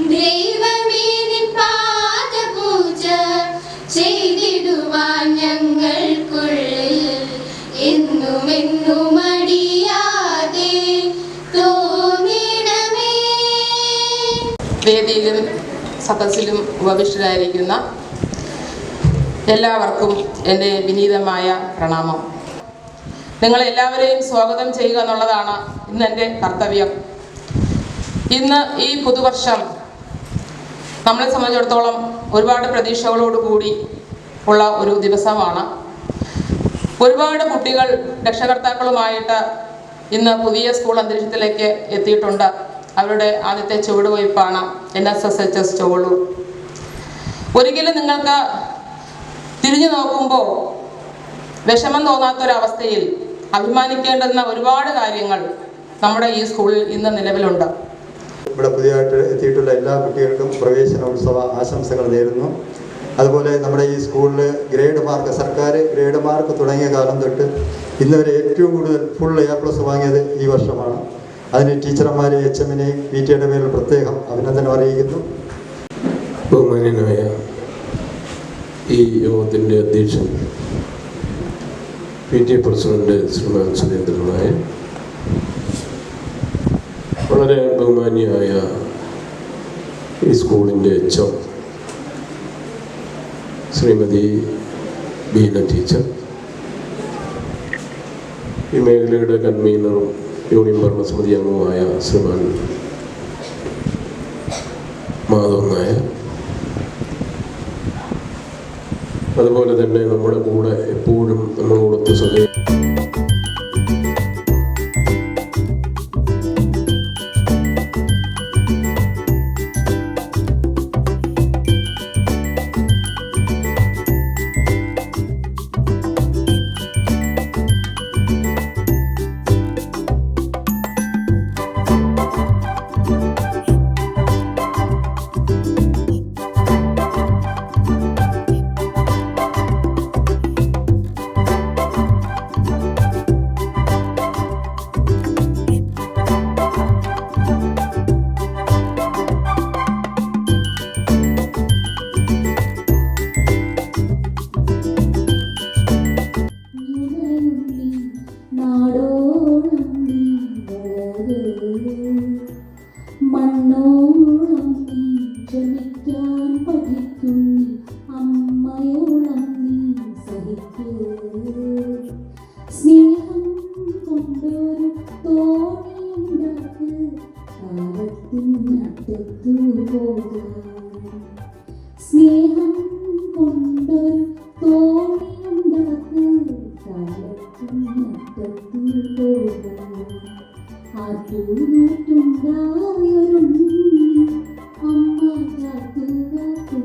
നിൻ ചെയ്തിടുവാൻ വേദിയിലും സദസ്സിലും ഉപവിഷ്ടരായിരിക്കുന്ന എല്ലാവർക്കും എന്റെ വിനീതമായ പ്രണാമം. നിങ്ങളെല്ലാവരെയും സ്വാഗതം ചെയ്യുക എന്നുള്ളതാണ് ഇന്ന് എന്റെ കർത്തവ്യം. ഇന്ന് ഈ പുതുവർഷം നമ്മളെ സംബന്ധിച്ചിടത്തോളം ഒരുപാട് പ്രതീക്ഷകളോട് കൂടി ഉള്ള ഒരു ദിവസമാണ്. ഒരുപാട് കുട്ടികൾ രക്ഷകർത്താക്കളുമായിട്ട് ഇന്ന് പുതിയ സ്കൂൾ അന്തരീക്ഷത്തിലേക്ക് എത്തിയിട്ടുണ്ട്. അവരുടെ ആദ്യത്തെ ചുവടുവയ്പ്പാണ് N S S H S Cholur ഒരിക്കലും നിങ്ങൾക്ക് തിരിഞ്ഞു നോക്കുമ്പോൾ വിഷമം തോന്നാത്തൊരവസ്ഥയിൽ അഭിമാനിക്കേണ്ടുന്ന ഒരുപാട് കാര്യങ്ങൾ നമ്മുടെ ഈ സ്കൂളിൽ ഇന്ന് നിലവിലുണ്ട്. ഇവിടെ പുതിയതായിട്ട് എത്തിയിട്ടുള്ള എല്ലാ കുട്ടികൾക്കും പ്രവേശനോത്സവ ആശംസകൾ നേരുന്നു. അതുപോലെ നമ്മുടെ ഈ സ്കൂളിൽ ഗ്രേഡ് മാർക്ക് സർക്കാർ ഗ്രേഡ് മാർക്ക് തുടങ്ങിയ കാലം തൊട്ട് ഇന്ന് വരെ ഏറ്റവും കൂടുതൽ ഫുൾ എ പ്ലസ് വാങ്ങിയത് ഈ വർഷമാണ്. അതിന് ടീച്ചർമാരെ എച്ച് എമ്മിനെയും പി ടിയുടെ പേരിൽ പ്രത്യേകം അഭിനന്ദനം അറിയിക്കുന്നു. ബഹുമാന്യനായ ഈ യോഗത്തിന്റെ അധ്യക്ഷൻ P T president Shriman Surendran Nair. വളരെ ബഹുമാനിയായ ഈ സ്കൂളിന്റെ എച്ച് ശ്രീമതി ബീന ടീച്ചർ. ഈ മേഖലയുടെ കൺവീനറും യൂണിയൻ ഭരണസമിതി അംഗവുമായ ശ്രീമാൻ മാധവൻ നായർ. അതുപോലെ തന്നെ നമ്മുടെ കൂടെ എപ്പോഴും നമ്മളോടൊത്ത് സഹ പഠിക്കും അമ്മയോളം നീ സഹിക്കൂ സ്നേഹം കൊണ്ടൊരു തോണിയുണ്ടാക്ക് കാലത്തിനറ്റത്തു പോകാം. സ്നേഹം കൊണ്ടൊരു തോണിയുണ്ടാക്ക് കാലത്തിനറ്റത്തു പോകാം ആറ്റുനൂറ്റുണ്ടായൊരു അമ്മ കാത്തുകാത്തുണ്ടായൊരു